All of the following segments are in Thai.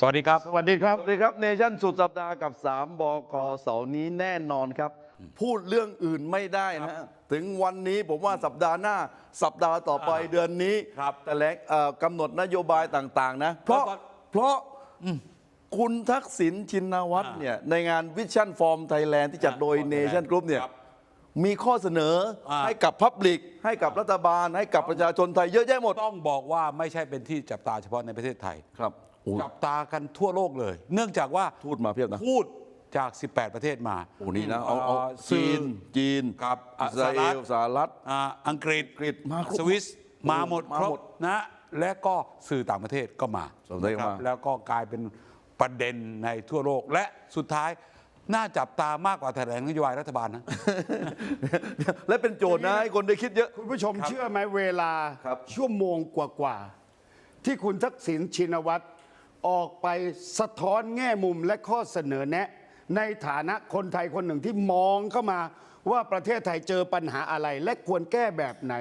สวัสดีครับ สวัสดีครับ สวัสดีครับ เนชั่นสุดสัปดาห์กับ 3 บกเสาร์นี้แน่นอนครับ พูดเรื่องอื่นไม่ได้นะฮะถึงวันนี้ผมว่าสัปดาห์หน้า สัปดาห์ต่อไปอ่าเดือนนี้ครับ แต่แหลงเอ่อกำหนดนโยบายต่างๆ นะ เพราะแล้วก็เพราะคุณทักษิณชินวัตรอ่าเนี่ยในงานวิชั่นฟอร์มไทยแลนด์ที่จัดโดยอ่าเนชั่นกรุ๊ปเนี่ยครับมีข้อเสนออ่าให้กับพับลิก ให้กับรัฐบาล ให้กับประชาชนไทยเยอะแยะหมด ต้องบอกว่าไม่ใช่เป็นที่จับตาเฉพาะในประเทศไทยครับโอ้ จับตากันทั่วโลกเลย เนื่องจากว่าทูตมาเพียบนะพูดจาก 18 ประเทศมาโอ้นี่นะเอาเอาอ่จีนสื่อจีนครับอะอิสราเอลสหรัฐสหรัฐอ่าอังกฤษอังกฤษมาครบสวิสมาหมดมาครหมบดนะและก็สื่อต่างประเทศก็มาส่วนใหญ่ก็นะครับมาแล้วก็กลายเป็นประเด็นในทั่วโลกและสุดท้ายน่าจับตามากกว่าแถลงนโยบายรัฐบาลนะ และเป็นโจทย์นะให้คนได้คิดเยอะ คุณผู้ชมเชื่อไหมเวลาครับชั่วโมงกว่าๆที่คุณทักษิณชินวัตร ออกไปสะท้อนแง่มุมและข้อเสนอแนะ ในฐานะคนไทยคนหนึ่งที่มองเข้ามาว่าประเทศไทยเจอปัญหาอะไร และควรแก้แบบไหน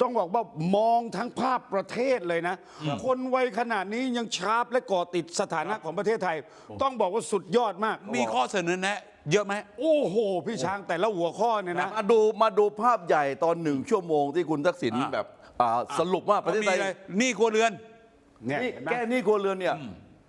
ต้องบอกว่ามองทั้งภาพประเทศเลยนะ คนวัยขนาดนี้ยังชาร์ปและก่อติดสถานะของประเทศไทย ต้องบอกว่าสุดยอดมากมีข้อเสนอแนะ เยอะไหมโอ้โห พี่ช้างแต่ละหัวข้อเนี่ยนะ มาดูมาดูภาพใหญ่ตอนหนึ่งชั่วโมงที่คุณทักษิณอ่าแบบอ่าสรุปว่าประเทศไทย มีอหนี่ครัวเรือน เนี่ยนี่เห็นไหม แก้หนี้ครัวเรือนเนี่ย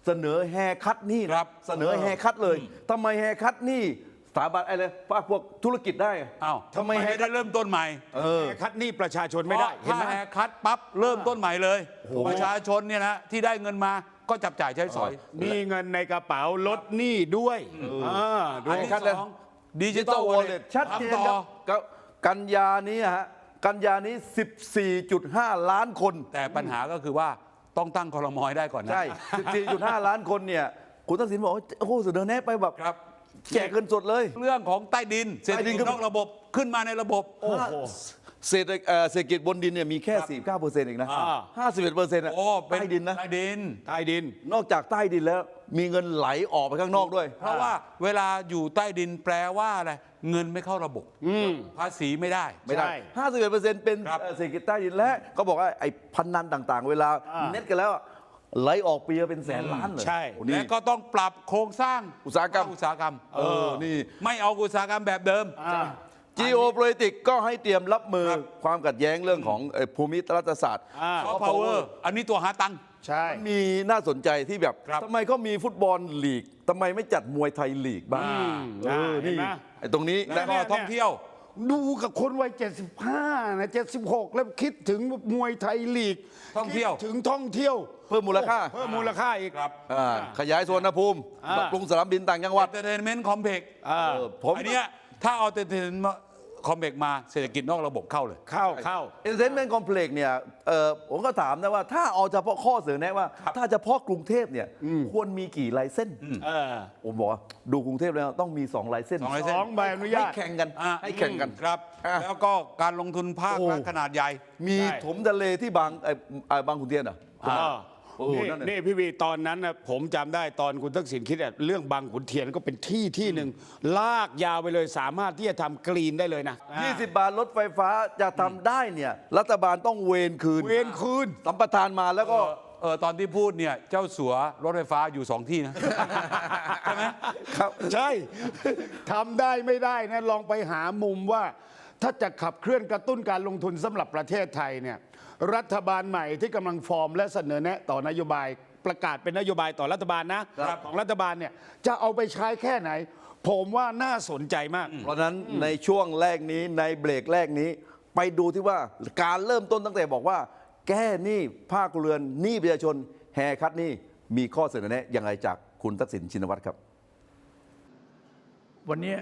เสนอแฮร์คัตหนี่ครับเสนอแฮร์คัตเลยทำไมแฮร์คัตหนี่สถาบันอะไรภาคพวกธุรกิจได้อ้าวทำไมทำไมแฮให้ร์คัได้ตเริ่มต้นใหม่เออคัดหนี้ประชาชนไม่ได้เห็นถ้าไหมแฮร์คัดปั๊บเริ่มต้นใหม่เลย ประชาชนเนี่ยนะที่ได้เงินมาก็จับจ่ายใช้สอย มีเงินในกระเป๋าลดหนี้ด้วยาดู อันที่คัดสเลยองดิจิดิจิตตออลลววออลลเล็เล็ตตชัดเจนต่อครับก็กันยานี้ฮะกันยานี้ 14.5 ล้านคน แต่ปัญหาก็คือว่า ต้องตั้งคอรมอยได้ก่อนนะ ใช่ 14.5 ล้านคนเนี่ย คุณทักษิณบอกว่าโอ้โหเสนอแนะไปแบบครับ แจกเงินสดเลย เรื่องของใต้ดินเศรษฐใต้ดิกิจนขึ้นนอกระบบขึ้นมาในระบบ โอ้โห เศรษฐเอ่อเศรษฐกิจบนดินเนี่ยมีแค่ 49เปอร์เซ็นต์เองนะอ่า 51เปอร์เซ็นต์โอ้เป็นใต้ดินนะ ใต้ดิน ใต้ดิน นอกจากใต้ดินแล้วมีเงินไหลออกไปข้างนอกด้วย เพราะว่าเวลาอยู่ใต้ดินแปลว่าอะไรเงินไม่เข้าระบบภาษีไม่ได้ ไม่ได้ ใช่51เปอร์เซ็นต์เป็นครับเอ่อเศรษฐกิจใต้ดินและก็บอกว่าไอ้พันนันต่างๆ เวลาอ่าเน็ตกันแล้วอะไหลออกปีละเป็นแสนล้านเลยใช่ โอ้นี่ และก็ต้องปรับโครงสร้างอุตสาหกรรมภคอุตสาหกรรมเออนี่ ไม่เอาอุตสาหกรรมแบบเดิม อ่า geopolitics ก็ให้เตรียมรับมือครับความขัดแย้งเรื่องของเอ่อภูมิรัฐศาสตร์อ่าซอฟต์พาวเวอร์อันนี้ตัวหาตังค์ ใช่ มีน่าสนใจที่แบบครับ ทำไมเขามีฟุตบอลลีกทำไมไม่จัดมวยไทยลีกบ้างเออเห็นนี่ไหม ไอ้ตรงนี้แล้นะวก็ท่องเที่ยว ดูกับคนวัย 75 นะ 76 แล้วคิดถึงมวยไทยลีกท่องเที่ยว คิดถึงท่องเที่ยว เพิ่มมูลค่าเพิ่มมูลค่าอีก ครับอ่าขยายสวนภูมิอ่าปรับปรุงสนามบินต่างจังหวัดเ n นเมนต์คอมเพล็กอ่าเออผม อันเนี้ยถ้าเอาเ n นเมนต์ คอมเพล็กมาเศรษฐกิจนอกระบบเข้าเลยเข้าเข้าเอ็นเตอร์เทนเมนต์คอมเพล็กซ์เนี่ยเอ่อผมก็ถามนะว่าถ้าเอาเฉพาะข้อเสนอแนะว่า ถ้าเฉพาะกรุงเทพเนี่ยควรมีกี่ไลเส้นเออผมบอกว่าดูกรุงเทพแล้วต้องมี2ไลเส้นสองไลสเส้นองใบอนุญาให้ตแข่งกันอะให้แข่งกัน ครับ อะ แล้วก็การลงทุนภาคโอ้รัฐขนาดใหญ่ มีใช่ถมทะเลที่บางไอ้ไอ้บางขุนเทียนเหรอ อ่า โอ้โหนี่นั่นน่ะ นี่พี่วีตอนนั้นนะผมจำได้ตอนคุณทักษิณคิดอะเรื่องบางขุนเทียนก็เป็นที่ที่หนึ่งลากยาวไปเลยสามารถที่จะทำกรีนได้เลยนะ20 บาทรถไฟฟ้าจะทำได้เนี่ย รัฐบาลต้องเวนคืน เวนคืน สัมปทานมาแล้วก็ เออเออตอนที่พูดเนี่ย เจ้าสัวรถไฟฟ้าอยู่สองที่นะ ใช่ไหมครับใช่ ทำได้ไม่ได้นะ ลองไปหามุมว่า ถ้าจะขับเคลื่อนกระตุ้นการลงทุนสำหรับประเทศไทยเนี่ย รัฐบาลใหม่ที่กำลังฟอร์มและเสนอแนะต่อนโยบายประกาศเป็นนโยบายต่อรัฐบาลนะ ครับ ของรัฐบาลเนี่ยจะเอาไปใช้แค่ไหน ผมว่าน่าสนใจมาก เพราะฉะนั้นในช่วงแรกนี้ในเบรกแรกนี้ ไปดูที่ว่าการเริ่มต้นตั้งแต่บอกว่า แก้หนี้ภาคเรือนหนี้ประชาชนแฮร์คัดหนี้มีข้อเสนอแนะอย่างไรจากคุณทักษิณชินวัตรครับ วันนี้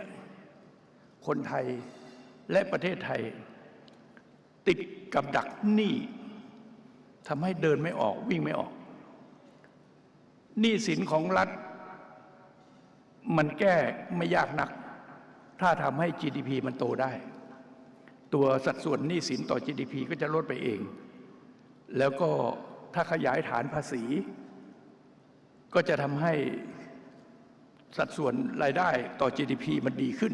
คนไทยและประเทศไทย ติดกับดักหนี้ทำให้เดินไม่ออกวิ่งไม่ออกหนี้สินของรัฐ มันแก้ไม่ยากนัก ถ้าทำให้ GDP มันโตได้ ตัวสัดส่วนหนี้สินต่อ GDP ก็จะลดไปเอง แล้วก็ถ้าขยายฐานภาษี ก็จะทำให้สัดส่วนรายได้ต่อ GDP มันดีขึ้น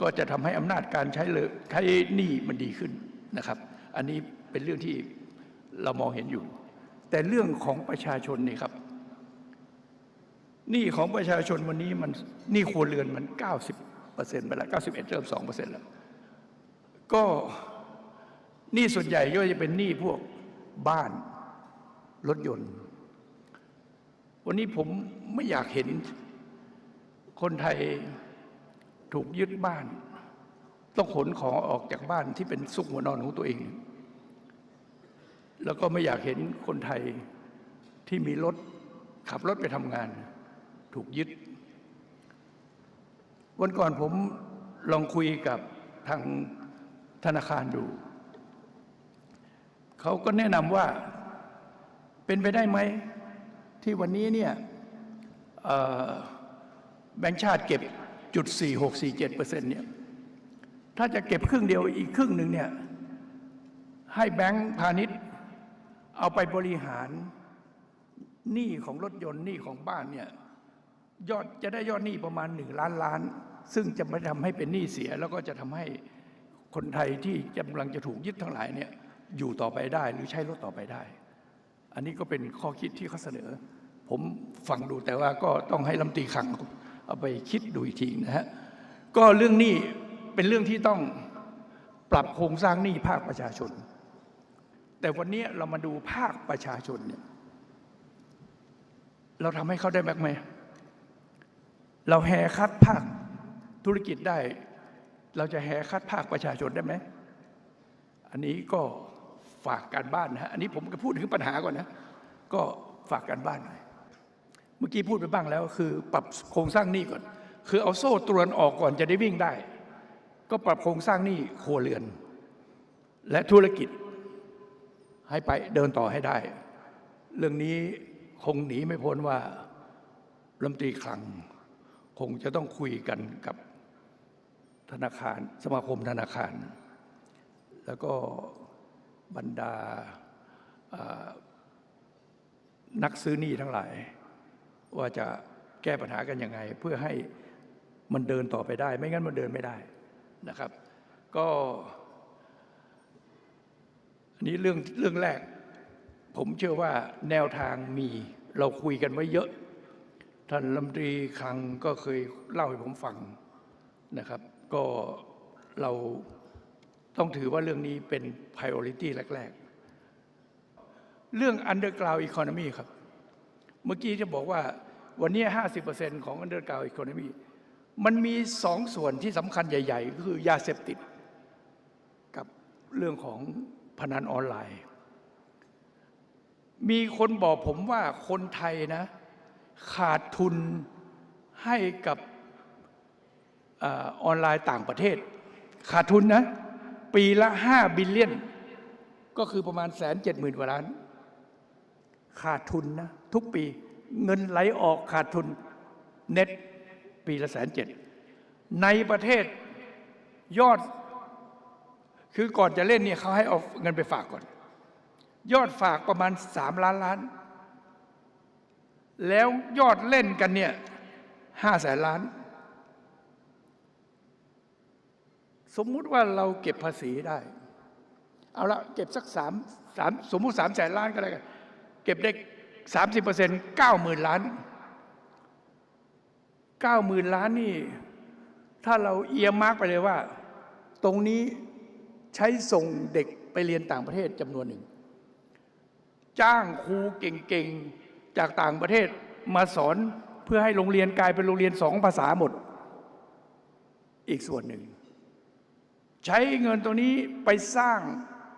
ก็จะทำให้อำนาจการใช้เลยใช้หนี้มันดีขึ้น นะครับ อันนี้เป็นเรื่องที่เรามองเห็นอยู่ แต่เรื่องของประชาชนนี่ครับหนี้ของประชาชนวันนี้มันหนี้ครัวเรือนมัน 90เปอร์เซ็นต์ไปแล้ว91 เริ่ม2เปอร์เซ็นต์แล้ว ก็หนี้ส่วนใหญ่ก็จะเป็นหนี้พวกบ้านรถยนต์ วันนี้ผมไม่อยากเห็นคนไทยถูกยึดบ้าน ต้องขนของออกจากบ้านที่เป็นสุขหัวนอนของตัวเอง แล้วก็ไม่อยากเห็นคนไทยที่มีรถขับรถไปทำงาน ถูกยึด วันก่อนผมลองคุยกับทางธนาคารดู เขาก็แนะนำว่าเป็นไปได้ไหม ที่วันนี้เนี่ยแบงก์ชาติเก็บจุด 4647เปอร์เซ็นต์เนี่ย ถ้าจะเก็บครึ่งเดียวอีกครึ่งหนึ่งเนี่ยให้แบงก์พาณิชย์ เอาไปบริหารหนี้ของรถยนต์หนี้ของบ้านเนี่ยยอดจะได้ยอดหนี้ประมาณหนึ่งล้านล้าน ซึ่งจะไม่ทำให้เป็นหนี้เสีย แล้วก็จะทำให้คนไทยที่กำลังจะถูกยึดทั้งหลายเนี่ยอยู่ต่อไปได้หรือใช้รถต่อไปได้ อันนี้ก็เป็นข้อคิดที่เขาเสนอ ผมฟังดูแต่ว่าก็ต้องให้ลำตรีคลังเอาไปคิดดูอีกทีนะฮะก็เรื่องหนี้ เป็นเรื่องที่ต้องปรับโครงสร้างหนี้ภาคประชาชน แต่วันนี้เรามาดูภาคประชาชนเนี่ยเราทำให้เขาได้แบกไหม เราแหคัดภาคธุรกิจได้ เราจะแหคัดภาคประชาชนได้ไหม อันนี้ก็ฝากการบ้านนะฮะอันนี้ผมก็พูดถึงปัญหาก่อนนะ ก็ฝากการบ้านหน่อย เมื่อกี้พูดไปบ้างแล้ว คือปรับโครงสร้างหนี้ก่อน คือเอาโซ่ตรวนออกก่อนจะได้วิ่งได้ ก็ปรับโครงสร้างหนี้ครัวเรือน และธุรกิจให้ไปเดินต่อให้ได้ เรื่องนี้คงหนีไม่พ้นว่ารัฐมนตรีคลัง คงจะต้องคุยกันกับธนาคาร สมาคมธนาคาร แล้วก็บรรดานักซื้อหนี้ทั้งหลาย ว่าจะแก้ปัญหากันยังไง เพื่อให้มันเดินต่อไปได้ ไม่งั้นมันเดินไม่ได้ นะครับ ก็อันนี้เรื่องเรื่องแรก ผมเชื่อว่าแนวทางมีเราคุยกันไว้เยอะ ท่านรัมนตรีคังก็เคยเล่าให้ผมฟังนะครับ ก็เราต้องถือว่าเรื่องนี้เป็น priority แรก ๆ เรื่อง underground economy ครับ เมื่อกี้จะบอกว่าวันนี้ 50%ของ underground economy มันมีสองส่วนที่สำคัญใหญ่ๆก็คือยาเสพติด กับเรื่องของพนันออนไลน์ มีคนบอกผมว่าคนไทยนะ ขาดทุนให้กับออนไลน์ต่างประเทศ ขาดทุนนะ ปีละ5บิลเลียน ก็คือประมาณแสนเจ็ดหมื่นกว่าล้าน ขาดทุนนะ ทุกปีเงินไหลออกขาดทุนเน็ต ปีละแสนเจ็ดในประเทศยอด คือก่อนจะเล่นเนี่ยเขาให้เอาเงินไปฝากก่อน ยอดฝากประมาณสามล้านล้าน แล้วยอดเล่นกันเนี่ยห้าแสนล้าน สมมุติว่าเราเก็บภาษีได้ เอาละเก็บสักสามสามสมมุติสามแสนล้านก็แล้วกัน เก็บได้สามสิบเปอร์เซ็นต์เก้าหมื่นล้าน เก้าหมื่นล้านนี่ ถ้าเราเอียมาร์กไปเลยว่า ตรงนี้ใช้ส่งเด็กไปเรียนต่างประเทศจำนวนหนึ่ง จ้างครูเก่งๆ จากต่างประเทศมาสอนเพื่อให้โรงเรียนกลายเป็นโรงเรียนสองภาษาหมด อีกส่วนหนึ่ง ใช้เงินตัวนี้ไปสร้าง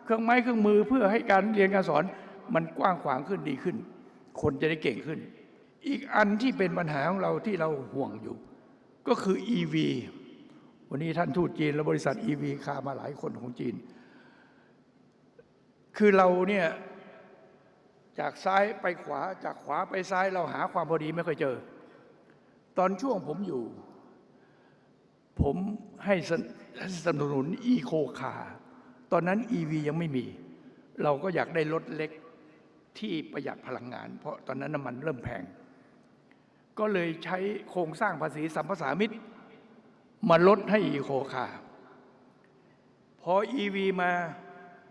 เครื่องไม้เครื่องมือเพื่อให้การเรียนการสอนมันกว้างขวางขึ้นดีขึ้น คนจะได้เก่งขึ้น อีกอันที่เป็นปัญหาของเราที่เราห่วงอยู่ ก็คือ EV วันนี้ท่านทูตจีน และบริษัท EV คามาหลายคนของจีน คือเราเนี่ยจากซ้ายไปขวาจากขวาไปซ้ายเราหาความพอดีไม่ค่อยเจอ ตอนช่วงผมอยู่ ผมให้สนสนับสนุนอีโคคาตอนนั้น EV ยังไม่มี เราก็อยากได้รถเล็กที่ประหยัดพลังงาน เพราะตอนนั้นน้ำมันเริ่มแพง ก็เลยใช้โครงสร้างภาษีสัมปสามิตร มาลดให้อีโคคาพอ EV มา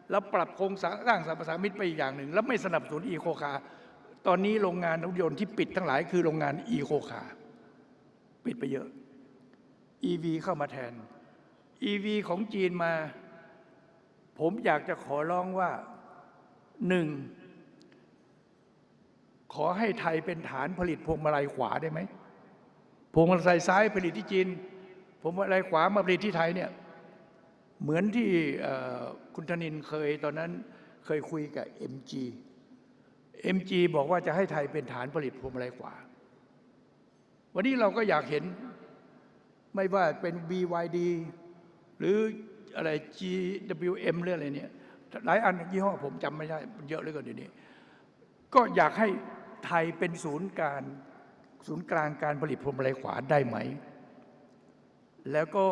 แล้วปรับโครงสร้างสัมปสามิตรไปอีกอย่างหนึ่ง แล้วไม่สนับสนุนอีโคคาตอนนี้โรงงานรถยนต์ที่ปิดทั้งหลายคือโรงงานอีโคคาปิดไปเยอะ EV เข้ามาแทน EV ของจีนมา ผมอยากจะขอร้องว่าหนึ่ง ขอให้ไทยเป็นฐานผลิตพวงมาลัยขวาได้ไหมพวงมาลัยซ้ายผลิตที่จีนพวงมาลัยขวามาผลิตที่ไทยเนี่ยเหมือนที่คุณธนินเคยตอนนั้นเคยคุยกับ MG MG บอกว่าจะให้ไทยเป็นฐานผลิตพวงมาลัยขวา วันนี้เราก็อยากเห็นไม่ว่าเป็น BYD หรืออะไร GWM หรืออะไรเนี่ยหลายอันยี่ห้อผมจำไม่ได้เยอะเลยก็เดี๋ยวนี้ ก็อยากให้ ไทยเป็นศูนย์การศูนย์กลางการผลิตพวงมาลัยขวาได้ไหม แล้วก็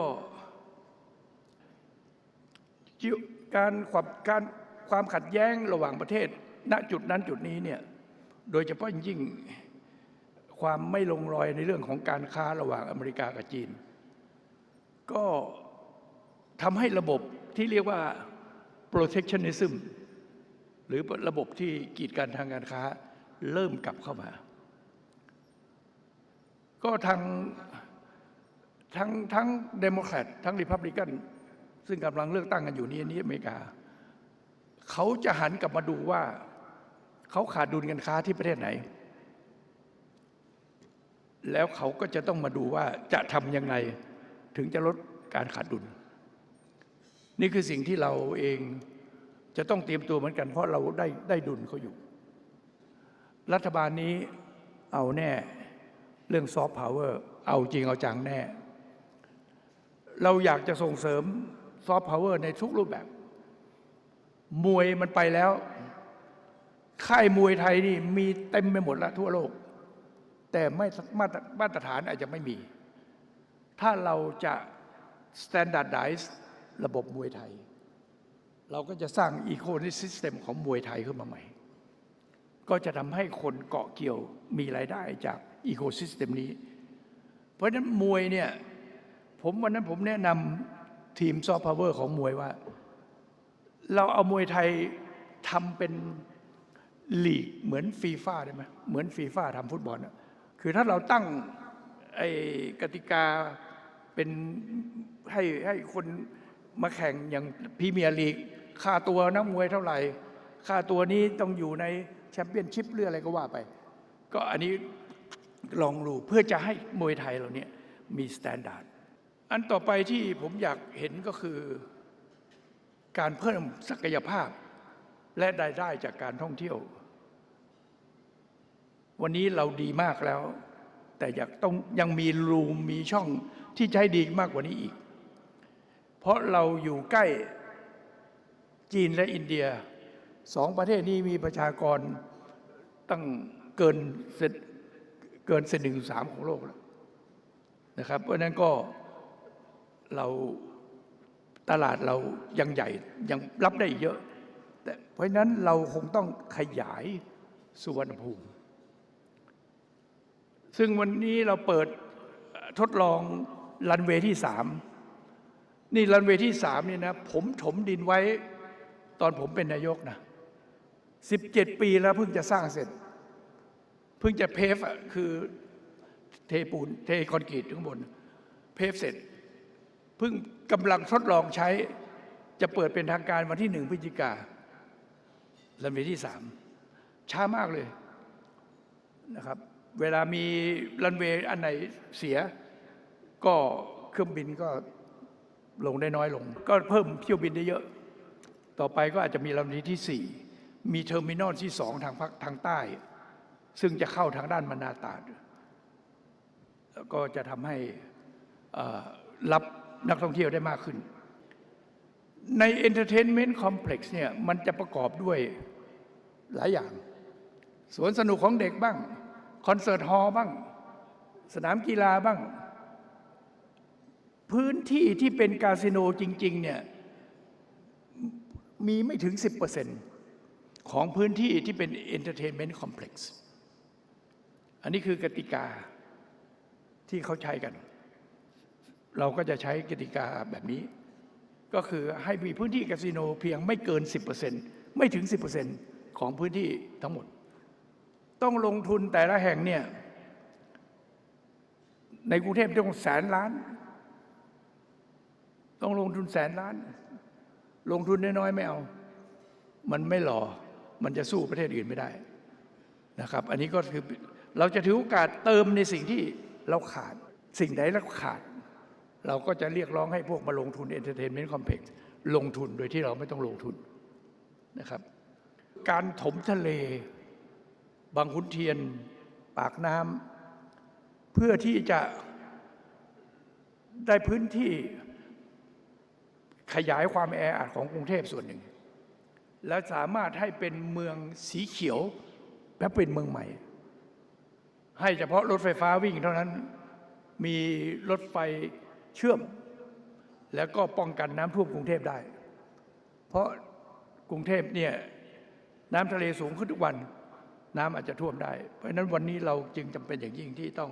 การความการความขัดแย้งระหว่างประเทศ ณจุดนั้นจุดนี้เนี่ยโดยเฉพาะยิ่งความไม่ลงรอยในเรื่องของการค้าระหว่างอเมริกากับจีน ก็ทำให้ระบบที่เรียกว่า protectionism หรือระบบที่กีดกันทางการค้า เริ่มกลับเข้ามา ก็ทางทั้งทั้งเดโมแครตทั้งริพับลิกันซึ่งกำลังเลือกตั้งกันอยู่นี่นี่อเมริกา เขาจะหันกลับมาดูว่า เขาขาดดุลการค้าที่ประเทศไหน แล้วเขาก็จะต้องมาดูว่าจะทำยังไงถึงจะลดการขาดดุล นี่คือสิ่งที่เราเองจะต้องเตรียมตัวเหมือนกัน เพราะเราได้ได้ดุลเขาอยู่ รัฐบาลนี้เอาแน่เรื่องซอฟต์พาวเวอร์เอาจริงเอาจังแน่ เราอยากจะส่งเสริมซอฟต์พาวเวอร์ในทุกรูปแบบ มวยมันไปแล้ว ค่ายมวยไทยนี่มีเต็มไปหมดแล้วทั่วโลก แต่ไม่มาตรมาตรฐานอาจจะไม่มี ถ้าเราจะ standardize ระบบมวยไทย เราก็จะสร้าง eco system ของมวยไทยขึ้นมาใหม่ ก็จะทำให้คนเกาะเกี่ยวมีรายได้จาก eco system นี้ เพราะฉะนั้นมวยเนี่ยผมวันนั้นผมแนะนำทีมซอฟต์พาวเวอร์ของมวยว่า เราเอามวยไทยทำเป็นลีกเหมือนฟีฟ่าได้ไหมเหมือนฟีฟ่าทำฟุตบอลอะคือถ้าเราตั้งไอ้กติกาเป็นให้ให้คนมาแข่งอย่างพรีเมียร์ลีกค่าตัวนักมวยเท่าไหร่ ค่าตัวนี้ต้องอยู่ใน แชมเปี้ยนชิพหรืออะไรก็ว่าไป ก็อันนี้ลองดูเพื่อจะให้มวยไทยเราเนี่ยมีสแตนดาร์ดอันต่อไปที่ผมอยากเห็นก็คือ การเพิ่มศักยภาพและรายได้จากการท่องเที่ยว วันนี้เราดีมากแล้ว แต่อยากต้องยังมีรูมมีช่องที่จะให้ดีมากกว่านี้อีก เพราะเราอยู่ใกล้จีนและอินเดีย สองประเทศนี้มีประชากรตั้งเกินเกินเศษหนึ่งสามของโลกแล้วนะครับ เพราะนั้นก็เราตลาดเรายังใหญ่ยังรับได้อีกเยอะ แต่เพราะฉะนั้นเราคงต้องขยายสุวรรณภูมิ ซึ่งวันนี้เราเปิดทดลองรันเวย์ที่สามนี่รันเวย์ที่สามเนี่ยนะผมถมดินไว้ตอนผมเป็นนายกนะ สิบเจ็ดปีแล้วเพิ่งจะสร้างเสร็จ เพิ่งจะเพฟอะคือเทปูนเทคอนกรีตข้างบน เพฟเสร็จ เพิ่งกำลังทดลองใช้ จะเปิดเป็นทางการวันที่หนึ่งพฤศจิการันเวที่สามช้ามากเลยนะครับ เวลามีรันเวย์อันไหนเสีย ก็เครื่องบินก็ลงได้น้อยลง ก็เพิ่มเที่ยวบินได้เยอะ ต่อไปก็อาจจะมีลำนี้ที่สี่ มีเทอร์มินอลที่สองทางภาคทางใต้ ซึ่งจะเข้าทางด้านมนาตาดแล้วก็จะทำให้รับนักท่องเที่ยวได้มากขึ้น ใน Entertainment Complex เนี่ยมันจะประกอบด้วยหลายอย่าง สวนสนุกของเด็กบ้าง คอนเสิร์ตฮอลล์บ้าง สนามกีฬาบ้าง พื้นที่ที่เป็นคาสิโนจริง ๆ เนี่ยมีไม่ถึง 10% ของพื้นที่ที่เป็น Entertainment Complex อันนี้คือกติกาที่เขาใช้กัน เราก็จะใช้กติกาแบบนี้ ก็คือให้มีพื้นที่คาสิโนเพียงไม่เกิน 10%ไม่ถึง 10%ของพื้นที่ทั้งหมด ต้องลงทุนแต่ละแห่งเนี่ยในกรุงเทพต้องแสนล้าน ต้องลงทุนแสนล้าน ลงทุนน้อยๆไม่เอา มันไม่หล่อ มันจะสู้ประเทศอื่นไม่ได้นะครับ อันนี้ก็คือเราจะถือโอกาสเติมในสิ่งที่เราขาด สิ่งใดเราขาด เราก็จะเรียกร้องให้พวกมาลงทุนเอนเตอร์เทนเมนต์คอมเพล็กซ์ลงทุนโดยที่เราไม่ต้องลงทุนนะครับ การถมทะเล บางขุนเทียน ปากน้ำเพื่อที่จะได้พื้นที่ขยายความแออัดของกรุงเทพส่วนหนึ่ง และสามารถให้เป็นเมืองสีเขียว และเป็นเมืองใหม่ ให้เฉพาะรถไฟฟ้าวิ่งเท่านั้นมีรถไฟเชื่อม แล้วก็ป้องกันน้ำท่วมกรุงเทพได้ เพราะกรุงเทพเนี่ยน้ำทะเลสูงขึ้นทุกวัน น้ำอาจจะท่วมได้ เพราะฉะนั้นวันนี้เราจึงจำเป็นอย่างยิ่งที่ต้อง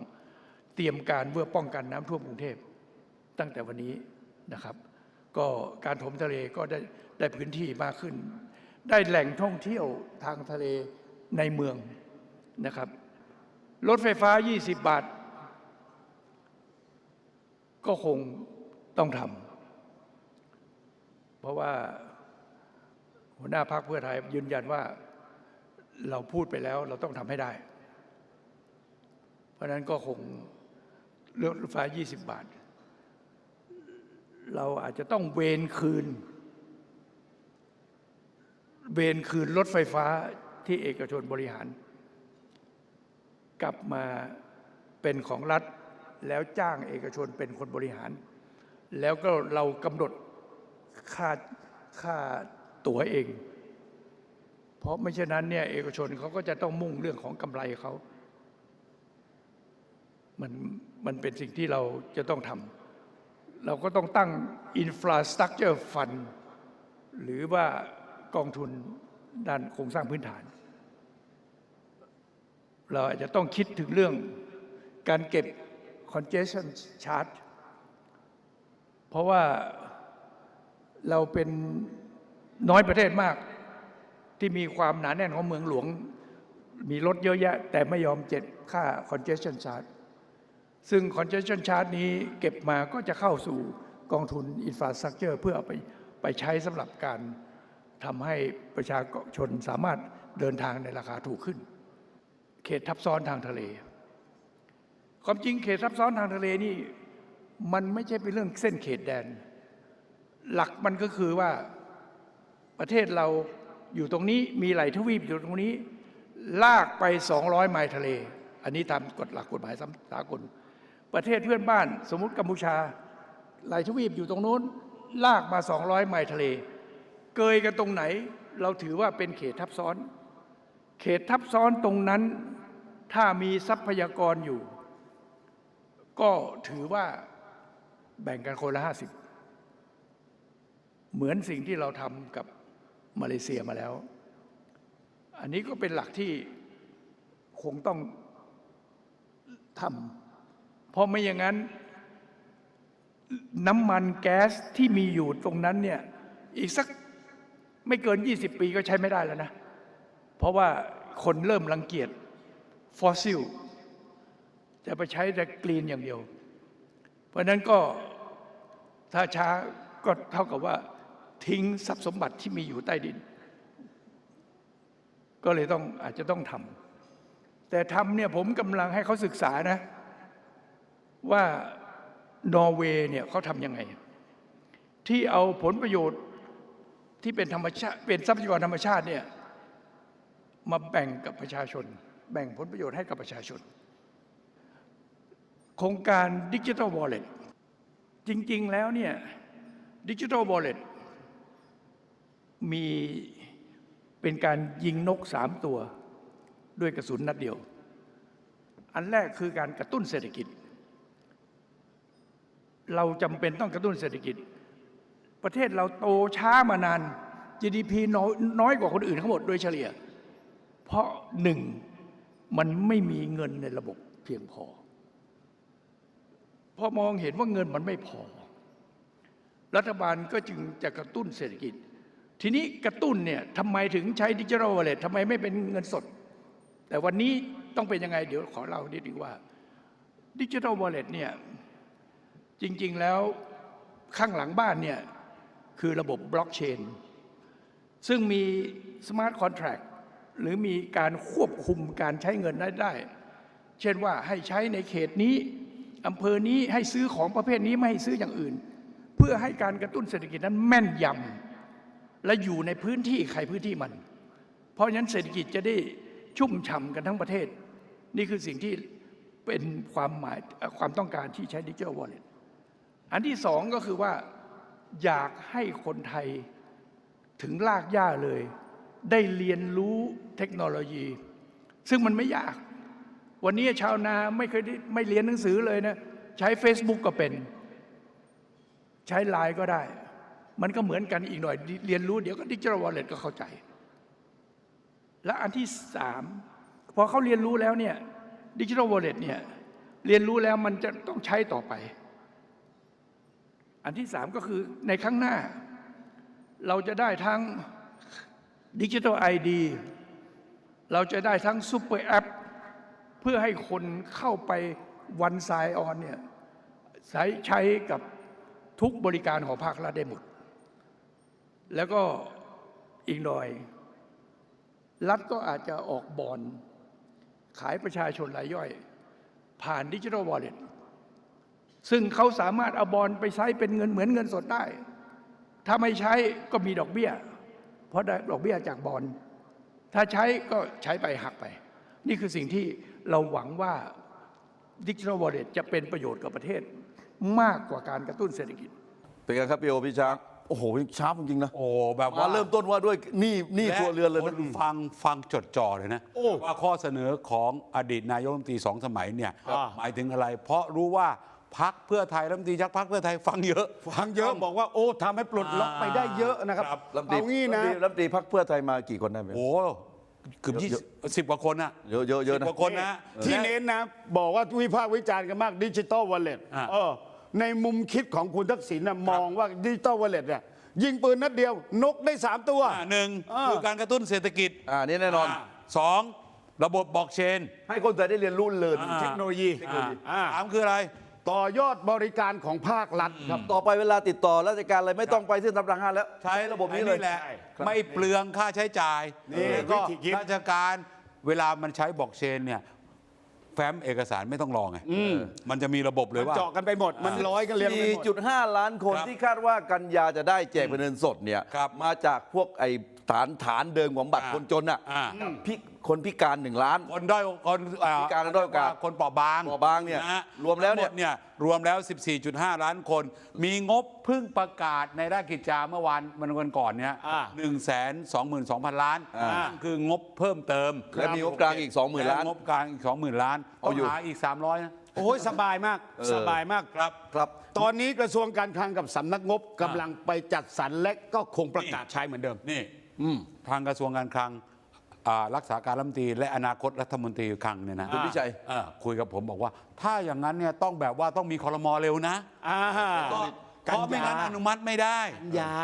เตรียมการเพื่อป้องกันน้ำท่วมกรุงเทพตั้งแต่วันนี้นะครับ ก็การถมทะเลก็ได้ได้พื้นที่มากขึ้น ได้แหล่งท่องเที่ยวทางทะเลในเมืองนะครับรถไฟฟ้า 20 บาท ก็คงต้องทำเพราะว่าหัวหน้าพรรคเพื่อไทยยืนยันว่าเราพูดไปแล้วเราต้องทำให้ได้ เพราะนั้นก็คงรถไฟฟ้า 20 บาท เราอาจจะต้องเวนคืน เวนคืนรถไฟฟ้าที่เอกชนบริหาร กลับมาเป็นของรัฐแล้วจ้างเอกชนเป็นคนบริหาร แล้วก็เรากำหนดค่าค่าตั๋วเอง เพราะไม่เช่นนั้นเนี่ยเอกชนเขาก็จะต้องมุ่งเรื่องของกำไรเขา มันมันเป็นสิ่งที่เราจะต้องทำเราก็ต้องตั้ง infrastructure fund หรือว่า กองทุนด้านโครงสร้างพื้นฐาน เราอาจจะต้องคิดถึงเรื่องการเก็บ congestion charge เพราะว่าเราเป็นน้อยประเทศมากที่มีความหนาแน่นของเมืองหลวง มีรถเยอะแยะ แต่ไม่ยอมเจ็ดค่า congestion charge ซึ่ง congestion charge นี้เก็บมาก็จะเข้าสู่กองทุน infrastructure เพื่ออไปไปใช้สำหรับการ ทำให้ประชาชนสามารถเดินทางในราคาถูกขึ้น เขตทับซ้อนทางทะเล ความจริงเขตทับซ้อนทางทะเลนี่มันไม่ใช่เป็นเรื่องเส้นเขตแดน หลักมันก็คือว่าประเทศเราอยู่ตรงนี้มีไหลทวีปอยู่ตรงนี้ ลากไป 200 ไมล์ทะเล อันนี้ตามกฎหลักกฎหมายสากล ประเทศเพื่อนบ้าน สมมติกัมพูชาไหลทวีปอยู่ตรงโน้น ลากมา 200 ไมล์ทะเล เกยกันตรงไหน เราถือว่าเป็นเขตทับซ้อน เขตทับซ้อนตรงนั้น ถ้ามีทรัพยากรอยู่ ก็ถือว่าแบ่งกันคนละห้าสิบเหมือนสิ่งที่เราทำกับมาเลเซียมาแล้ว อันนี้ก็เป็นหลักที่คงต้องทำเพราะไม่อย่างนั้น น้ำมันแก๊สที่มีอยู่ตรงนั้นเนี่ย อีกสัก ไม่เกิน 20 ปีก็ใช้ไม่ได้แล้วนะ เพราะว่าคนเริ่มรังเกียจฟอสซิล จะไปใช้แต่กรีนอย่างเดียว เพราะฉะนั้นก็ถ้าช้าก็เท่ากับว่าทิ้งทรัพย์สมบัติที่มีอยู่ใต้ดิน ก็เลยต้องอาจจะต้องทำแต่ทำเนี่ยผมกำลังให้เขาศึกษานะ ว่านอร์เวย์เนี่ยเขาทำยังไง ที่เอาผลประโยชน์ ที่เป็นธรรมชาติเป็นทรัพยากรธรรมชาติเนี่ยมาแบ่งกับประชาชน แบ่งผลประโยชน์ให้กับประชาชน โครงการดิจิทัลวอลเล็ตจริง ๆ แล้วเนี่ยดิจิทัลวอลเล็ตมีเป็นการยิงนกสามตัวด้วยกระสุนนัดเดียว อันแรกคือการกระตุ้นเศรษฐกิจ เราจำเป็นต้องกระตุ้นเศรษฐกิจ ประเทศเราโตช้ามานาน GDP น้อยน้อยกว่าคนอื่นทั้งหมดโดยเฉลี่ย เพราะหนึ่งมันไม่มีเงินในระบบเพียงพอ พอมองเห็นว่าเงินมันไม่พอ รัฐบาลก็จึงจะกระตุ้นเศรษฐกิจ ทีนี้กระตุ้นเนี่ยทำไมถึงใช้ดิจิทัลวอลเล็ตทำไมไม่เป็นเงินสด แต่วันนี้ต้องเป็นยังไง เดี๋ยวขอเล่านิดนึงว่าดิจิทัลวอลเล็ตเนี่ยจริง ๆ แล้วข้างหลังบ้านเนี่ย คือระบบบล็อกเชนซึ่งมีสมาร์ทคอนแท็กหรือมีการควบคุมการใช้เงินได้ได้ เช่นว่าให้ใช้ในเขตนี้อำเภอนี้ให้ซื้อของประเภทนี้ไม่ให้ซื้ออย่างอื่น เพื่อให้การกระตุ้นเศรษฐกิจนั้นแม่นยำและอยู่ในพื้นที่ใครพื้นที่มัน เพราะฉะนั้นเศรษฐกิจจะได้ชุ่มฉ่ำกันทั้งประเทศ นี่คือสิ่งที่เป็นความหมายความต้องการที่ใช้ดิจิทัลวอลเล็ตอันที่สองก็คือว่า อยากให้คนไทยถึงลากย่าเลย ได้เรียนรู้เทคโนโลยี ซึ่งมันไม่ยาก วันนี้ชาวนาไม่เคยได้ไม่เรียนหนังสือเลยนะ ใช้ Facebook ก็เป็น ใช้ไลน์ก็ได้ มันก็เหมือนกันอีกหน่อย เรียนรู้เดี๋ยวก็ดิจิทัลวอลเล็ตก็เข้าใจ และอันที่สามพอเขาเรียนรู้แล้วเนี่ยดิจิทัลวอลเล็ตเนี่ยเรียนรู้แล้วมันจะต้องใช้ต่อไป อันที่สามก็คือในข้างหน้า เราจะได้ทั้งดิจิทัลไอดีเราจะได้ทั้งซูเปอร์แอป เพื่อให้คนเข้าไปวันไซออนเนี่ยใช้ใช้กับทุกบริการของภาครัฐได้หมด แล้วก็อีกหน่อย รัฐก็อาจจะออกบอลขายประชาชนรายย่อย ผ่านดิจิทัลวอลเล็ต ซึ่งเขาสามารถเอาบอลไปใช้เป็นเงินเหมือนเงินสดได้ ถ้าไม่ใช้ก็มีดอกเบี้ย เพราะได้ดอกเบี้ยจากบอล ถ้าใช้ก็ใช้ไปหักไป นี่คือสิ่งที่เราหวังว่าดิจิทัลวอลเล็ตจะเป็นประโยชน์กับประเทศมากกว่าการกระตุ้นเศรษฐกิจ เป็นไงครับพี่โอพี่ช้างโอ้โหช้าจริงๆนะโอ้แบบมาว่าเริ่มต้นว่าด้วยหนี้หนี้ครัวเรือนเลยและนะคนฟังฟังจดจ่อเลยนะโอ้ว่าข้อเสนอของอดีตนายกรัฐมนตรีสองสมัยเนี่ยครับหมายถึงอะไร เพราะรู้ว่า พักเพื่อไทยรัฐมนตรียักษ์พักเพื่อไทยฟังเยอะ ฟังเยอะบอกว่าโอ้ทำให้ปลดล็อกไปได้เยอะนะครับครับ รัฐมนตรีเอางี้นะ รัฐมนตรีพักเพื่อไทยมากี่คนได้ไหม โอ้เกือบยี่สิบกว่าคนนะเยอะเยอะเยอะสิบนะ กว่าคนนะ ที่และเน้นนะบอกว่าวิพากษ์วิจารณ์กันมากดิจิตอลวอลเล็ตอ่าเออในมุมคิดของคุณทักษิณนะมองว่าดิจิตอลวอลเล็ตเนี่ยยิงปืนนัดเดียวนกได้ 3 ตัว อ่าหนึ่งอ่า คือการกระตุ้นเศรษฐกิจอ่านี่แน่นอนาสองระบบบล็อกเชนให้คนไทยได้เรียนรู้เลินอ่าเทคโนโลยีอ่าอ่า สามคืออะไร ต่อยอดบริการของภาครัฐครับ ต่อไปเวลาติดต่อราชการอะไรไม่ต้องไปที่สำนักงานแล้ว ใช้ระบบนี้เลยไอ้แหละครับไม่เปลืองค่าใช้จ่ายนี่แล้วก็วิธีคิดราชการเวลามันใช้บล็อกเชนเนี่ยแฟ้มเอกสารไม่ต้องรอไงมันจะมีระบบเลยว่าเจาะกันไปหมด มันร้อยกันเรียงกันไปหมด4.5 ล้านคนครับที่คาดว่ากันยาจะได้แจกเป็นเงินสดเนี่ยครับมาจากพวกไอ้ฐานฐานเดิมของบัตรอ่าคนจนอะอ่ากับพิ คนพิการหนึ่งล้าน คนด้อยคนอ่พิการและด้อยโอกาสคนเปราะบางเปราะบางเนี่ยะฮะรวมแล้วเนี่ย ทั้งหดเนี่ยรวมแล้ว 14.5 ล้านคน มีงบเพิ่งประกาศในราชกิจจาเมื่อวานมันวันก่อนเนี่ยอ่า หนึ่งแสนสองหมื่นสองพันล้านอ่านั่นคืองบเพิ่มเติมและมีงบกลางอีก 20,000 ล้าน และงบกลางอีก 20,000 ล้านเอาต้องอยู่ หาอีก 300นะโอ้ยสบายมากเออ สบายมาก ครับครับ ตอนนี้กระทรวงการคลังกับสำนักงบกำลังไปจัดสรรและก็คงประกาศใช้เหมือนเดิม นี่ทางกระทรวงการคลังอ่า รักษาการรัฐมนตรีและอนาคตรัฐมนตรีคลังเนี่ยนะคุณวิชัยเออคุยกับผมบอกว่า ถ้าอย่างนั้นเนี่ยต้องแบบว่าต้องมีคอรมอเร็วนะอ่าเพราะไม่งั้นอนุมัติไม่ได้กันยา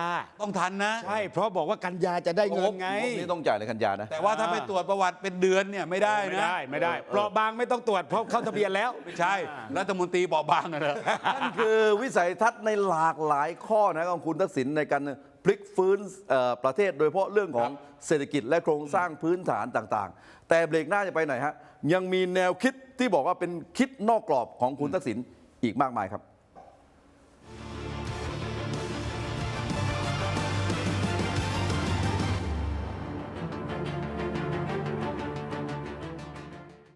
ต้องทันนะ ใช่ เพราะบอกว่ากันยาจะได้เงินไง งบนี้ต้องจ่ายในกันยานะ แต่ว่าถ้าไปตรวจประวัติเป็นเดือนเนี่ยไม่ได้ไม่นะ ได้ไม่ได้เปราะบางไม่ต้องตรวจเพราะเข้าทะเบียนแล้ว ไม่ใช่รัฐมนตรีบอกบางอะเหรอนั่นคือวิสัยทัศน์ในหลากหลายข้อนะของคุณทักษิณในการ พลิกฟื้นเอ่อประเทศโดยเฉพาะเรื่องของเศรษฐกิจและโครงสร้างพื้นฐานต่างๆ แต่เบรกหน้าจะไปไหนฮะยังมีแนวคิดที่บอกว่าเป็นคิดนอกกรอบของคุณทักษิณอีกมากมายครับ